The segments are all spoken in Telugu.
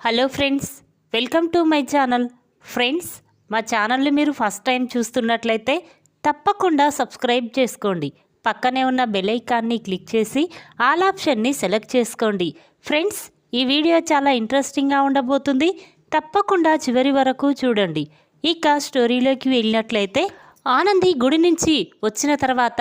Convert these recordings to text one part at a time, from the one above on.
Hello friends welcome to my channel. Friends మా ఛానల్ని మీరు ఫస్ట్ టైం చూస్తున్నట్లయితే తప్పకుండా సబ్స్క్రైబ్ చేసుకోండి. పక్కనే ఉన్న బెల్ ఐకాన్ని క్లిక్ చేసి ఆల్ ఆప్షన్ని సెలెక్ట్ చేసుకోండి. ఫ్రెండ్స్ ఈ వీడియో చాలా ఇంట్రెస్టింగ్గా ఉండబోతుంది. తప్పకుండా చివరి వరకు చూడండి. ఇక స్టోరీలోకి వెళ్ళినట్లయితే ఆనంది గుడి నుంచి వచ్చిన తర్వాత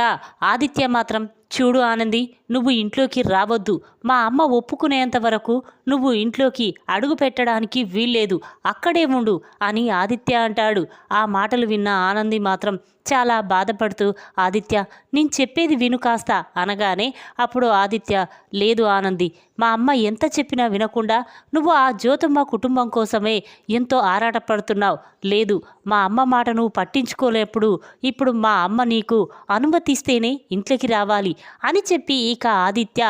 ఆదిత్య మాత్రం చూడు ఆనంది నువ్వు ఇంట్లోకి రావద్దు. మా అమ్మ ఒప్పుకునేంత వరకు నువ్వు ఇంట్లోకి అడుగు పెట్టడానికి వీల్లేదు. అక్కడే ఉండు అని ఆదిత్య అంటాడు. ఆ మాటలు విన్న ఆనంది మాత్రం చాలా బాధపడుతూ ఆదిత్య నేను చెప్పేది విను కాస్త అనగానే అప్పుడు ఆదిత్య లేదు ఆనంది మా అమ్మ ఎంత చెప్పినా వినకుండా నువ్వు ఆ జ్యోతమ్మ కుటుంబం కోసమే ఎంతో ఆరాటపడుతున్నావు. లేదు మా అమ్మ మాట నువ్వు పట్టించుకోలేప్పుడు ఇప్పుడు మా అమ్మ నీకు అనుమతిస్తేనే ఇంట్లోకి రావాలి అని చెప్పి ఇక ఆదిత్య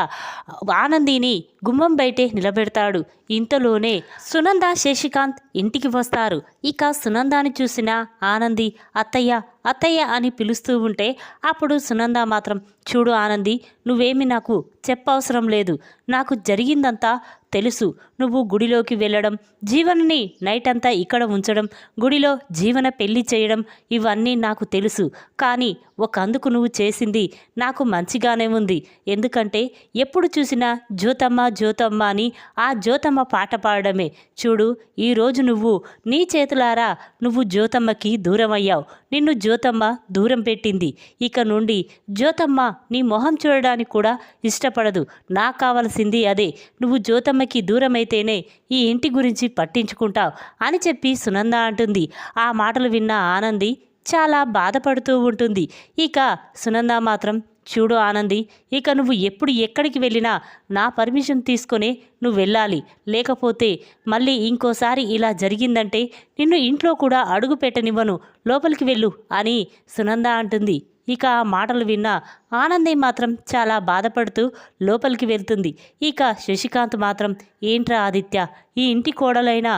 ఆనందిని గుమ్మం బయటే నిలబెడతాడు. ఇంతలోనే సునంద శశికాంత్ ఇంటికి వస్తారు. ఇక సునందాని చూసిన ఆనంది అత్తయ్య అత్తయ్య అని పిలుస్తూ ఉంటే అప్పుడు సునంద మాత్రం చూడు ఆనంది నువ్వేమి నాకు చెప్పవసరం లేదు. నాకు జరిగిందంతా తెలుసు. నువ్వు గుడిలోకి వెళ్ళడం జీవనని నైట్ అంతా ఇక్కడ ఉంచడం గుడిలో జీవన పెళ్ళి చేయడం ఇవన్నీ నాకు తెలుసు. కానీ ఒక అందుకు నువ్వు చేసింది నాకు మంచిగానే ఉంది. ఎందుకంటే ఎప్పుడు చూసినా జ్యోతమ్మ జ్యోతమ్మ అని ఆ జ్యోతమ్మ పాట పాడడమే. చూడు ఈరోజు నువ్వు నీ చేతులారా నువ్వు జ్యోతమ్మకి దూరం అయ్యావు నిన్ను జ్యోతమ్మ దూరం పెట్టింది. ఇక నుండి జ్యోతమ్మ నీ మొహం చూడడానికి కూడా ఇష్టపడదు. నాకు కావలసింది అదే. నువ్వు జ్యోతమ్మకి దూరమైతేనే ఈ ఇంటి గురించి పట్టించుకుంటావు అని చెప్పి సునంద అంటుంది. ఆ మాటలు విన్న ఆనంది చాలా బాధపడుతూ ఉంటుంది. ఇక సునంద మాత్రం చూడు ఆనంది ఇక నువ్వు ఎప్పుడు ఎక్కడికి వెళ్ళినా నా పర్మిషన్ తీసుకొని నువ్వు వెళ్ళాలి. లేకపోతే మళ్ళీ ఇంకోసారి ఇలా జరిగిందంటే నిన్ను ఇంట్లో కూడా అడుగు పెట్టనివ్వను. లోపలికి వెళ్ళు అని సునంద అంటుంది. ఇక ఆ మాటలు విన్న ఆనంది మాత్రం చాలా బాధపడుతూ లోపలికి వెళ్తుంది. ఇక శశికాంత్ మాత్రం ఏంట్రా ఆదిత్య ఈ ఇంటి కోడలైన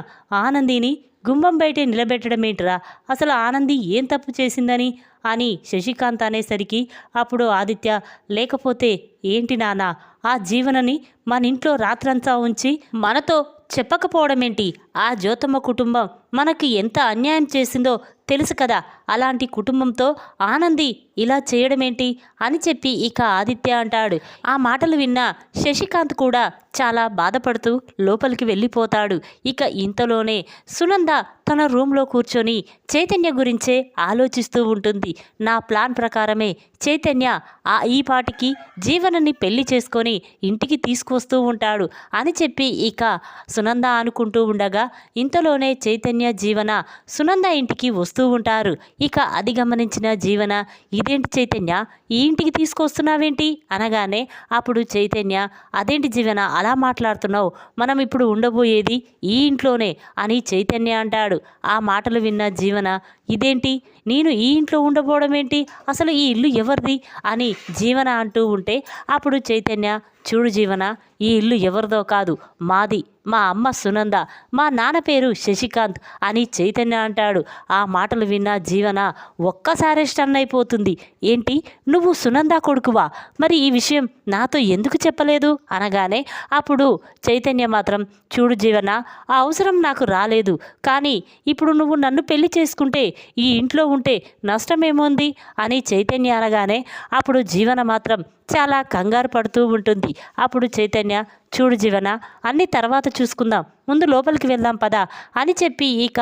ఆనందిని గుమ్మం బయటే నిలబెట్టడం ఏంట్రా అసలు ఆనంది ఏం తప్పు చేసిందని? అని శశికాంత్ అనేసరికి అప్పుడు ఆదిత్య లేకపోతే ఏంటి నాన్న? ఆ జీవనని మన ఇంట్లో రాత్రంతా ఉంచి మనతో చెప్పకపోవడమేంటి? ఆ జ్యోతమ్మ కుటుంబం మనకి ఎంత అన్యాయం చేసిందో తెలుసు కదా. అలాంటి కుటుంబంతో ఆనంది ఇలా చేయడమేంటి అని చెప్పి ఇక ఆదిత్య అంటాడు. ఆ మాటలు విన్న శశికాంత్ కూడా చాలా బాధపడుతూ లోపలికి వెళ్ళిపోతాడు. ఇక ఇంతలోనే సునంద తన రూమ్లో కూర్చొని చైతన్య గురించే ఆలోచిస్తూ ఉంటుంది. నా ప్లాన్ ప్రకారమే చైతన్య ఆ ఈ పాటికి జీవనని పెళ్ళి చేసుకొని ఇంటికి తీసుకొస్తూ ఉంటాడు అని చెప్పి ఇక సునంద అనుకుంటూ ఉండగా ఇంతలోనే చైతన్య జీవన సునంద ఇంటికి వస్తూ ఉంటారు. ఇక అది గమనించిన జీవన ఇదేంటి చైతన్య? ఈ ఇంటికి తీసుకొస్తున్నావేంటి? అనగానే అప్పుడు చైతన్య అదేంటి జీవన అలా మాట్లాడుతున్నావు? మనం ఇప్పుడు ఉండబోయేది ఈ ఇంట్లోనే అని చైతన్య అంటాడు. ఆ మాటలు విన్న జీవన ఇదేంటి? నేను ఈ ఇంట్లో ఉండబోవడం ఏంటి? అసలు ఈ ఇల్లు ఎవరిది? అని జీవన అంటూ ఉంటే అప్పుడు చైతన్య చూడు జీవన ఈ ఇల్లు ఎవరిదో కాదు మాది మా అమ్మ సునంద మా నాన్న పేరు శశికాంత్ అని చైతన్య అంటాడు. ఆ మాటలు విన్న జీవన ఒక్కసారే స్టన్ అయిపోతుంది. ఏంటి? నువ్వు సునంద కొడుకువా? మరి ఈ విషయం నాతో ఎందుకు చెప్పలేదు? అనగానే అప్పుడు చైతన్య మాత్రం చూడు జీవన ఆ అవసరం నాకు రాలేదు. కానీ ఇప్పుడు నువ్వు నన్ను పెళ్ళి చేసుకుంటే ఈ ఇంట్లో ఉంటే నష్టమేముంది? అని చైతన్య అనగానే అప్పుడు జీవన మాత్రం చాలా కంగారు పడుతూ ఉంటుంది. అప్పుడు చైతన్య చూడు జీవన అన్ని తర్వాత చూసుకుందాం. ముందు లోపలికి వెళ్దాం పదా అని చెప్పి ఇక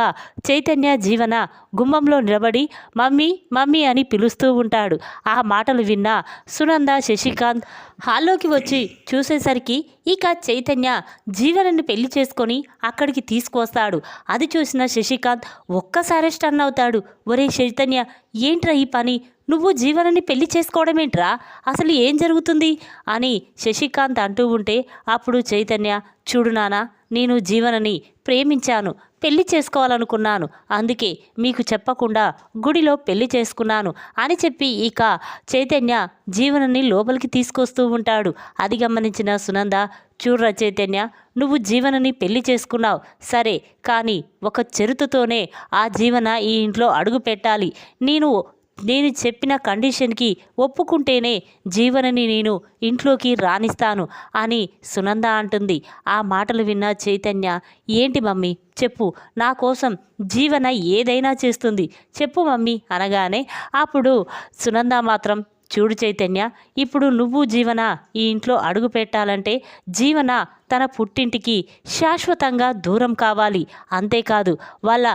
చైతన్య జీవన గుమ్మంలో నిలబడి మమ్మీ మమ్మీ అని పిలుస్తూ ఉంటాడు. ఆ మాటలు విన్న సునంద శశికాంత్ హాల్లోకి వచ్చి చూసేసరికి ఇక చైతన్య జీవనని పెళ్ళి చేసుకొని అక్కడికి తీసుకొస్తాడు అది చూసిన శశికాంత్ ఒక్కసారి స్టన్ అవుతాడు. ఒరే చైతన్య ఏంట్రా ఈ పని? నువ్వు జీవనని పెళ్ళి చేసుకోవడమేంట్రా? అసలు ఏం జరుగుతుంది? అని శశికాంత్ అంటూ ఉంటే అప్పుడు చైతన్య చూడు నానా నేను జీవనని ప్రేమించాను పెళ్ళి చేసుకోవాలనుకున్నాను అందుకే మీకు చెప్పకుండా గుడిలో పెళ్ళి చేసుకున్నాను అని చెప్పి ఇక చైతన్య జీవనని లోపలికి తీసుకొస్తూ ఉంటాడు. అది గమనించిన సునంద చూడ్రా చైతన్య నువ్వు జీవనని పెళ్ళి చేసుకున్నావు సరే కానీ ఒక చెరుతుతోనే ఆ జీవన ఈ ఇంట్లో అడుగు పెట్టాలి. నేను నేను చెప్పిన కండిషన్కి ఒప్పుకుంటేనే జీవనని నేను ఇంట్లోకి రాణిస్తాను అని సునంద అంటుంది. ఆ మాటలు విన్న చైతన్య ఏంటి మమ్మీ? చెప్పు. నా కోసం జీవన ఏదైనా చేస్తుంది. చెప్పు మమ్మీ అనగానే అప్పుడు సునంద మాత్రం చూడు చైతన్య ఇప్పుడు నువ్వు జీవన ఈ ఇంట్లో అడుగు పెట్టాలంటే జీవన తన పుట్టింటికి శాశ్వతంగా దూరం కావాలి. అంతేకాదు వాళ్ళ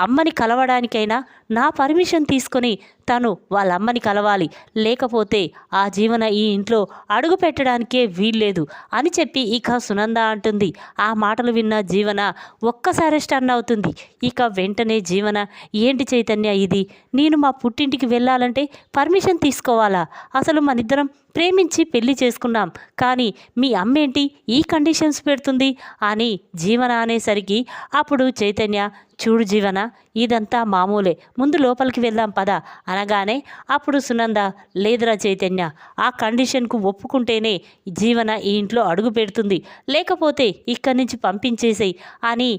అమ్మని కలవడానికైనా నా పర్మిషన్ తీసుకొని తను వాళ్ళ అమ్మని కలవాలి. లేకపోతే ఆ జీవన ఈ ఇంట్లో అడుగు పెట్టడానికే వీల్లేదు అని చెప్పి ఇక సునంద అంటుంది. ఆ మాటలు విన్న జీవన ఒక్కసారి స్టన్ అవుతుంది. ఇక వెంటనే జీవన ఏంటి చైతన్య ఇది? నేను మా పుట్టింటికి వెళ్ళాలంటే పర్మిషన్ తీసుకోవాలా? అసలు మనిద్దరం ప్రేమించి పెళ్ళి చేసుకున్నాం. కానీ మీ అమ్మేంటి ఈ కండిషన్స్ పెడుతుంది? అని జీవన అనేసరికి అప్పుడు చైతన్య చూడు జీవన ఇదంతా మామూలే ముందు లోపలికి వెళ్దాం పద అనగానే అప్పుడు సునంద లేదురా చైతన్య ఆ కండిషన్కు ఒప్పుకుంటేనే జీవన ఈ ఇంట్లో అడుగు పెడుతుంది. లేకపోతే ఇక్కడి నుంచి పంపించేసేయి అని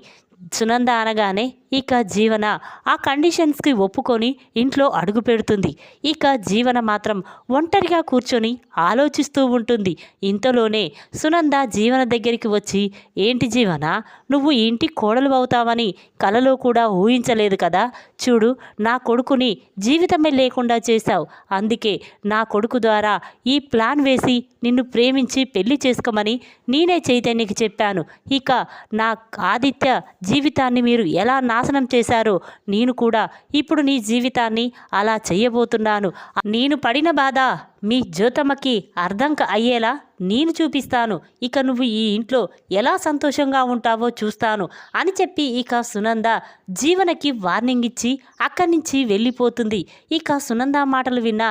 సునంద అనగానే ఇక జీవన ఆ కండిషన్స్కి ఒప్పుకొని ఇంట్లో అడుగు పెడుతుంది. ఇక జీవన మాత్రం ఒంటరిగా కూర్చొని ఆలోచిస్తూ ఉంటుంది. ఇంతలోనే సునంద జీవన దగ్గరికి వచ్చి ఏంటి జీవన? నువ్వు ఇంటి కోడలు అవుతావని కలలో కూడా ఊహించలేదు కదా? చూడు నా కొడుకుని జీవితమే లేకుండా చేశావు. అందుకే నా కొడుకు ద్వారా ఈ ప్లాన్ వేసి నిన్ను ప్రేమించి పెళ్ళి చేసుకోమని నేనే చైతన్యకి చెప్పాను. ఇక నా ఆదిత్య జీవితాన్ని మీరు ఎలా నా నాశనం చేశారో. నేను కూడా ఇప్పుడు నీ జీవితాన్ని అలా చెయ్యబోతున్నాను నేను పడిన బాధ మీ జ్యోతమ్మకి అర్థం అయ్యేలా నేను చూపిస్తాను. ఇక నువ్వు ఈ ఇంట్లో ఎలా సంతోషంగా ఉంటావో చూస్తాను అని చెప్పి ఇక సునంద జీవనకి వార్నింగ్ ఇచ్చి అక్కడి నుంచి వెళ్ళిపోతుంది. ఇక సునంద మాటలు విన్న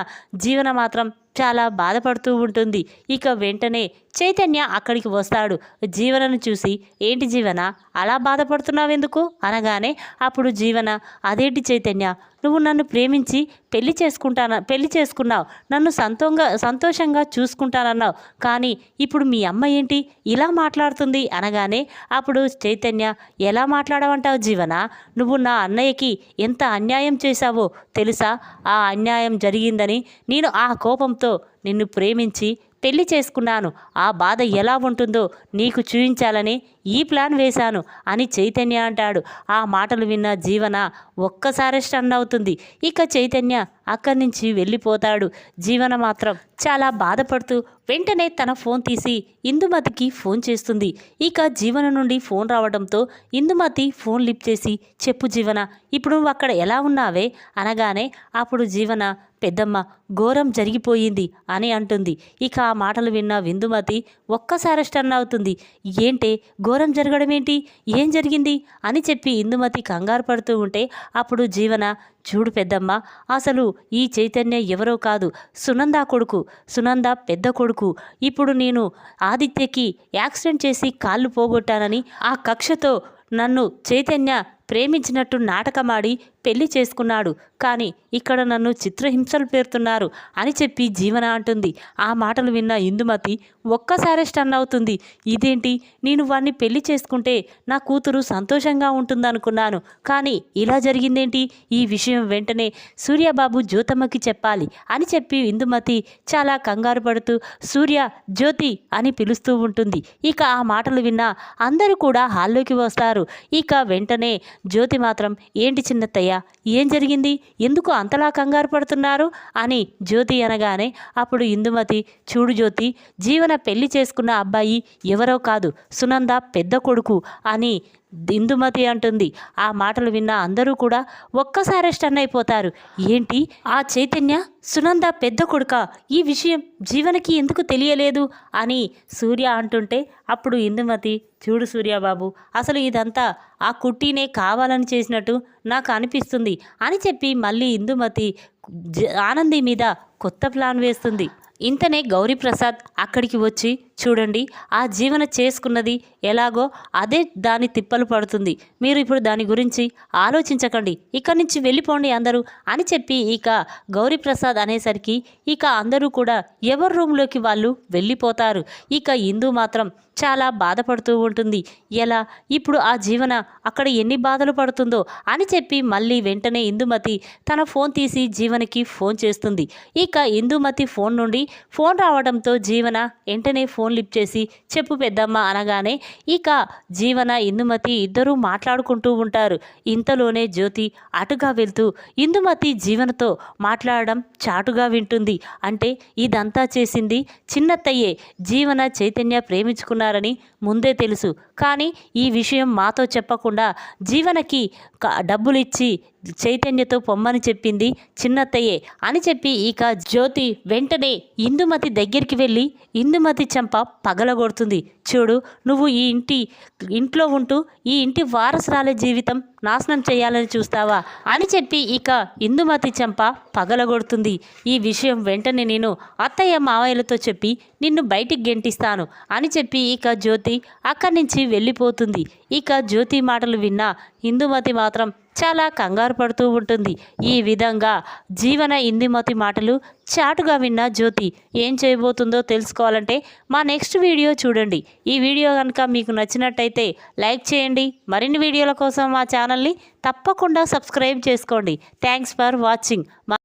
జీవన మాత్రం చాలా బాధపడుతూ ఉంటుంది. ఇక వెంటనే చైతన్య అక్కడికి వస్తాడు. జీవనను చూసి ఏంటి జీవన? అలా బాధపడుతున్నావెందుకు? అనగానే అప్పుడు జీవన అదేంటి చైతన్య? నువ్వు నన్ను ప్రేమించి పెళ్ళి చేసుకుంటాన పెళ్ళి చేసుకున్నావు. నన్ను సంతోంగా సంతోషంగా చూసుకుంటానన్నావు. కానీ ఇప్పుడు మీ అమ్మ ఏంటి? ఇలా మాట్లాడుతుంది అనగానే అప్పుడు చైతన్య ఎలా మాట్లాడమంటావు జీవన? నువ్వు నా అన్నయ్యకి ఎంత అన్యాయం చేశావో తెలుసా? ఆ అన్యాయం జరిగిందని నేను ఆ కోపంతో నిన్ను ప్రేమించి పెళ్ళి చేసుకున్నాను. ఆ బాధ ఎలా ఉంటుందో నీకు చూపించాలని ఈ ప్లాన్ వేశాను అని చైతన్య అంటాడు. ఆ మాటలు విన్న జీవన ఒక్కసారి స్టన్ అవుతుంది. ఇక చైతన్య అక్కడి నుంచి వెళ్ళిపోతాడు. జీవన మాత్రం చాలా బాధపడుతూ వెంటనే తన ఫోన్ తీసి ఇందుమతికి ఫోన్ చేస్తుంది. ఇక జీవన నుండి ఫోన్ రావడంతో ఇందుమతి ఫోన్ లిఫ్ట్ చేసి చెప్పు జీవన ఇప్పుడు నువ్వు అక్కడ ఎలా ఉన్నావే? అనగానే అప్పుడు జీవన పెద్దమ్మ ఘోరం జరిగిపోయింది అని అంటుంది. ఇక ఆ మాటలు విన్న విందుమతి ఒక్కసారి స్టన్ అవుతుంది. ఏంటే ఘోర జరగడం ఏంటి ఏం జరిగింది? అని చెప్పి ఇందుమతి కంగారు పడుతూ ఉంటే అప్పుడు జీవన చూడు పెద్దమ్మ అసలు ఈ చైతన్య ఎవరో కాదు. సునంద కొడుకు. సునంద పెద్ద కొడుకు. ఇప్పుడు నేను ఆదిత్యకి యాక్సిడెంట్ చేసి కాళ్ళు పోగొట్టానని ఆ కక్షతో నన్ను చైతన్య ప్రేమించినట్టు నాటకమాడి పెళ్ళి చేసుకున్నాడు. కానీ ఇక్కడ నన్ను చిత్రహింసలు పేరుతున్నారు అని చెప్పి జీవన అంటుంది. ఆ మాటలు విన్న ఇందుమతి ఒక్కసారి స్టన్ అవుతుంది. ఇదేంటి? నేను వాణ్ణి పెళ్ళి చేసుకుంటే నా కూతురు సంతోషంగా ఉంటుందనుకున్నాను. కానీ ఇలా జరిగిందేంటి? ఈ విషయం వెంటనే సూర్యబాబు జ్యోతమ్మకి చెప్పాలి అని చెప్పి ఇందుమతి చాలా కంగారు పడుతూ సూర్య జ్యోతి అని పిలుస్తూ ఉంటుంది. ఇక ఆ మాటలు విన్న అందరూ కూడా హాల్లోకి వస్తారు. ఇక వెంటనే జ్యోతి మాత్రం ఏంటి చిన్నత్తయ్య? ఏం జరిగింది? ఎందుకు అంతలా కంగారు పడుతున్నారు? అని జ్యోతి అనగానే అప్పుడు ఇందుమతి చూడు జ్యోతి జీవన పెళ్ళి చేసుకున్న అబ్బాయి ఎవరో కాదు సునంద పెద్ద కొడుకు అని ఇందుమతి అంటుంది. ఆ మాటలు విన్న అందరూ కూడా ఒక్కసారి స్టన్ అయిపోతారు. ఏంటి? ఆ చైతన్య సునంద పెద్ద కొడుక ఈ విషయం జీవనకి ఎందుకు తెలియలేదు? అని సూర్య అంటుంటే అప్పుడు ఇందుమతి చూడు సూర్యబాబు అసలు ఇదంతా ఆ కుట్టీనే కావాలని చేసినట్టు నాకు అనిపిస్తుంది అని చెప్పి మళ్ళీ ఇందుమతి జ- ఆనంది మీద కొత్త ప్లాన్ వేస్తుంది. ఇంతనే గౌరీప్రసాద్ అక్కడికి వచ్చి చూడండి ఆ జీవన చేసుకున్నది ఎలాగో అదే దాని తిప్పలు పడుతుంది. మీరు ఇప్పుడు దాని గురించి ఆలోచించకండి. ఇక్కడి నుంచి వెళ్ళిపోండి అందరూ అని చెప్పి ఇక గౌరీప్రసాద్ అనేసరికి ఇక అందరూ కూడా ఎవరి రూమ్లోకి వాళ్ళు వెళ్ళిపోతారు. ఇక ఇందు మాత్రం చాలా బాధపడుతూ ఉంటుంది. ఎలా? ఇప్పుడు ఆ జీవన అక్కడ ఎన్ని బాధలు పడుతుందో అని చెప్పి మళ్ళీ వెంటనే ఇందుమతి తన ఫోన్ తీసి జీవనకి ఫోన్ చేస్తుంది. ఇక ఇందుమతి ఫోన్ నుండి ఫోన్ రావడంతో జీవన వెంటనే ఫోన్ లిఫ్ట్ చేసి చెప్పు పెద్దమ్మ అనగానే ఇక జీవన ఇందుమతి ఇద్దరూ మాట్లాడుకుంటూ ఉంటారు. ఇంతలోనే జ్యోతి అటుగా వెళ్తూ ఇందుమతి జీవనతో మాట్లాడడం చాటుగా వింటుంది. అంటే ఇదంతా చేసింది చిన్నత్తయ్యే. జీవన చైతన్య ప్రేమించుకున్నారని ముందే తెలుసు. కానీ ఈ విషయం మాతో చెప్పకుండా జీవనకి క- డబ్బులిచ్చి చైతన్యతో పొమ్మని చెప్పింది చిన్నత్తయ్యే అని చెప్పి ఇక జ్యోతి వెంటనే ఇందుమతి దగ్గరికి వెళ్ళి ఇందుమతి చెంప పగలగొడుతుంది. చూడు నువ్వు ఈ ఇంటి ఇంట్లో ఉంటూ ఈ ఇంటి వారసురాల జీవితం నాశనం చేయాలని చూస్తావా? అని చెప్పి ఇక ఇందుమతి చెంప పగలగొడుతుంది. ఈ విషయం వెంటనే నేను అత్తయ్య మావయ్యలతో చెప్పి నిన్ను బయటికి గెంటిస్తాను అని చెప్పి ఇక జ్యోతి అక్కడి నుంచి వెళ్ళిపోతుంది. ఇక జ్యోతి మాటలు విన్న ఇందుమతి మాత్రం చాలా కంగారు పడుతూ ఉంటుంది. ఈ విధంగా జీవన ఇందుమతి మాటలు చాటుగా విన్న జ్యోతి ఏం చేయబోతుందో తెలుసుకోవాలంటే మా నెక్స్ట్ వీడియో చూడండి. ఈ వీడియో కనుక మీకు నచ్చినట్టయితే లైక్ చేయండి. మరిన్ని వీడియోల కోసం మా ఛానల్ని తప్పకుండా సబ్స్క్రైబ్ చేసుకోండి. Thanks for watching.